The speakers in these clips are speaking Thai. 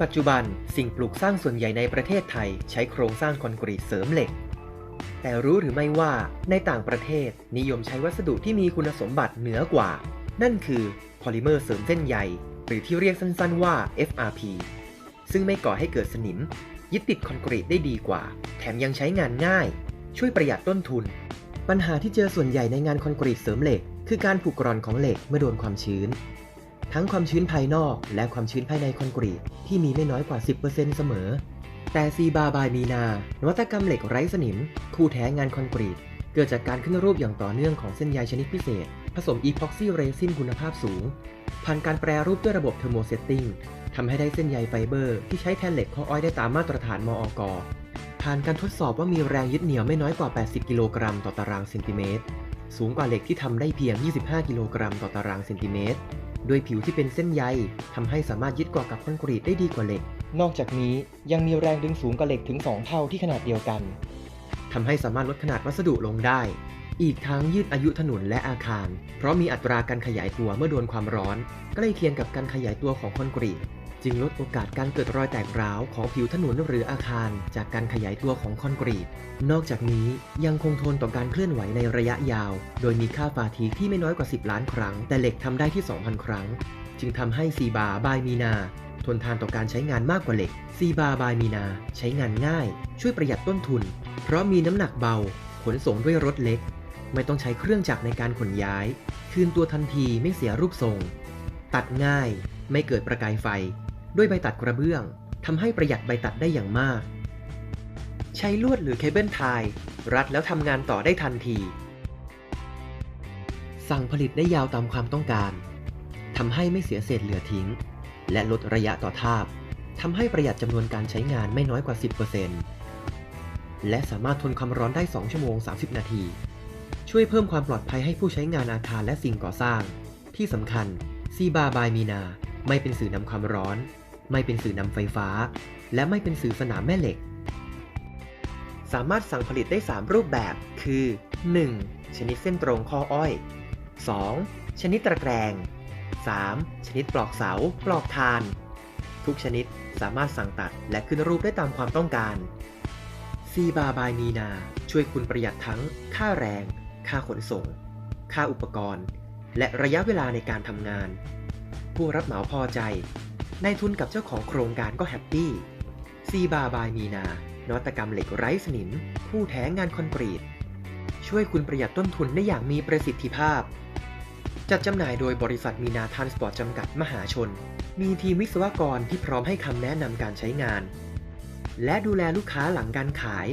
ปัจจุบันสิ่งปลูกสร้างส่วนใหญ่ในประเทศไทยใช้โครงสร้างคอนกรีตเสริมเหล็ก แต่รู้หรือไม่ว่าในต่างประเทศนิยมใช้วัสดุที่มีคุณสมบัติเหนือกว่า นั่นคือพอลิเมอร์เสริมเส้นใยหรือที่เรียกสั้นๆว่า FRP ซึ่งไม่ก่อให้เกิดสนิม ยึดติดคอนกรีตได้ดีกว่า แถมยังใช้งานง่าย ช่วยประหยัดต้นทุน ปัญหาที่เจอส่วนใหญ่ในงานคอนกรีตเสริมเหล็ก คือการผุกร่อนของเหล็กเมื่อโดนความชื้น ทั้งความชื้นภายนอกและความชื้นภายในคอนกรีตที่มีไม่น้อยกว่า 10%เสมอ แต่ซีบาบายมีนานวัตกรรมเหล็กไร้สนิม คู่แท้งานคอนกรีต เกิดจากการขึ้นรูปอย่างต่อเนื่องของเส้นใยชนิดพิเศษ ผสมอีพ็อกซี่เรซินคุณภาพสูง ผ่านการแปรรูปด้วยระบบเทอร์โมเซตติ้งทำให้ได้เส้นใยไฟเบอร์ที่ใช้แทนเหล็กข้ออ้อยได้ตามมาตรฐานมออกผ่านการทดสอบว่ามีแรงยึดเหนี่ยวไม่น้อยกว่า 80 กิโลกรัมต่อตารางเซนติเมตร สูงกว่าเหล็กที่ทำได้เพียง 25 กิโลกรัมต่อตารางเซนติเมตร โดยผิวที่เป็นเส้นใยทำให้สามารถยึดเกาะกับคอนกรีตได้ดีกว่าเหล็ก นอกจากนี้ยังมีแรงดึงสูงกว่าเหล็กถึง 2 เท่าที่ขนาดเดียวกันทำให้สามารถลดขนาดวัสดุลงได้ อีกทั้งยืดอายุถนนและอาคาร เพราะมีอัตราการขยายตัวเมื่อโดนความร้อน ใกล้เคียงกับการขยายตัวของคอนกรีต จึงลดโอกาสการเกิดรอยแตกร้าวของผิวถนนหรืออาคาร จากการขยายตัวของคอนกรีต นอกจากนี้ยังคงทนต่อการเคลื่อนไหวในระยะยาว โดยมีค่าฟาทีที่ไม่น้อยกว่า 10 ล้านครั้ง แต่เหล็กทำได้ที่ 2,000 ครั้ง จึงทำให้ซีบาบายมีนา ทนทานต่อการใช้งานมากกว่าเหล็กซีบาบายมีนา ใช้งานง่าย ช่วยประหยัดต้นทุน เพราะมีน้ำหนักเบา ขนส่งด้วยรถเล็ก ไม่ต้องใช้เครื่องจักรในการขนย้าย คืนตัวทันทีไม่เสียรูปทรง ตัดง่าย ไม่เกิดประกายไฟ ด้วยใบตัดกระเบื้องทำให้ประหยัดใบตัดได้อย่างมาก ใช้ลวดหรือเคเบิลไทยรัดแล้วทำงานต่อได้ทันที สั่งผลิตได้ยาวตามความต้องการทำให้ไม่เสียเศษเหลือทิ้ง และลดระยะต่อทาบทำให้ประหยัดจำนวนการใช้งานไม่น้อยกว่า 10%และสามารถทนความร้อนได้ 2 ชั่วโมง 30 นาที ช่วยเพิ่มความปลอดภัยให้ผู้ใช้งานอาคารและสิ่งก่อสร้าง ที่สำคัญซีบาบายมีนา ไม่เป็นสื่อนำความร้อน ไม่เป็นสื่อนำไฟฟ้า และไม่เป็นสื่อสนามแม่เหล็ก สามารถสั่งผลิตได้ 3 รูปแบบ คือ 1. ชนิดเส้นตรงข้ออ้อย 2. ชนิดตะแกรง 3. ชนิดปลอกเสา ปลอกทาน ทุกชนิดสามารถสั่งตัดและขึ้นรูปได้ตามความต้องการซีบาบายมีนา ช่วยคุณประหยัดทั้ง ค่าแรง ค่าขนส่ง ค่าอุปกรณ์ และระยะเวลาในการทำงาน ผู้รับเหมาพอใจ นายทุนกับเจ้าของโครงการก็แฮปปี้ซีบาบายมีนานวัตกรรมเหล็กไร้สนิม ผู้แท้งานคอนกรีต ช่วยคุณประหยัดต้นทุนได้อย่างมีประสิทธิภาพ จัดจำหน่ายโดยบริษัทมีนาทานสปอร์ตจำกัดมหาชน มีทีมวิศวกรที่พร้อมให้คำแนะนำการใช้งาน และดูแลลูกค้าหลังการขาย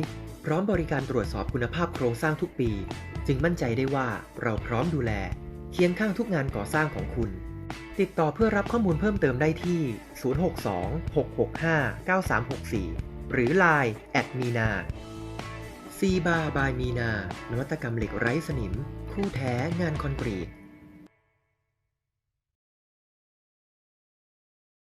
พร้อมบริการตรวจสอบคุณภาพโครงสร้างทุกปี จึงมั่นใจได้ว่าเราพร้อมดูแลเคียงข้างทุกงานก่อสร้างของคุณ ติดต่อเพื่อรับข้อมูลเพิ่มเติมได้ที่ 062-665-9364 หรือ Line แอดมีนาซีบาบายมีนา นวัตกรรมเหล็กไร้สนิม คู่แท้งานคอนกรีต